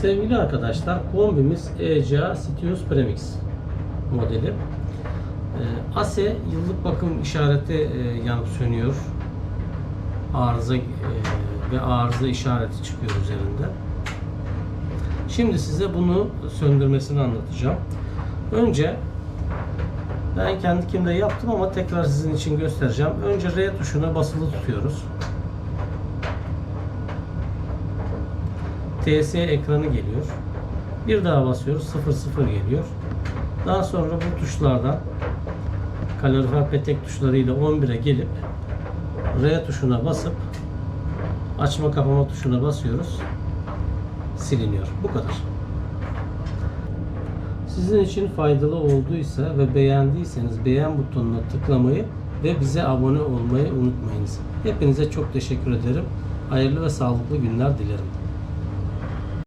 Sevgili arkadaşlar, kombimiz ECA Sitius Premix modeli. Ee, ASE yıllık bakım işareti e, yanıp sönüyor. Arıza e, ve arıza işareti çıkıyor üzerinde. Şimdi size bunu söndürmesini anlatacağım. Önce ben kendi kimde yaptım ama tekrar sizin için göstereceğim. Önce R tuşuna basılı tutuyoruz. TS ekranı geliyor. Bir daha basıyoruz 00 geliyor. Daha sonra bu tuşlardan kalorifer petek tuşlarıyla 11'e gelip R tuşuna basıp açma kapama tuşuna basıyoruz. Siliniyor. Bu kadar. Sizin için faydalı olduysa ve beğendiyseniz beğen butonuna tıklamayı ve bize abone olmayı unutmayınız. Hepinize çok teşekkür ederim. Hayırlı ve sağlıklı günler dilerim.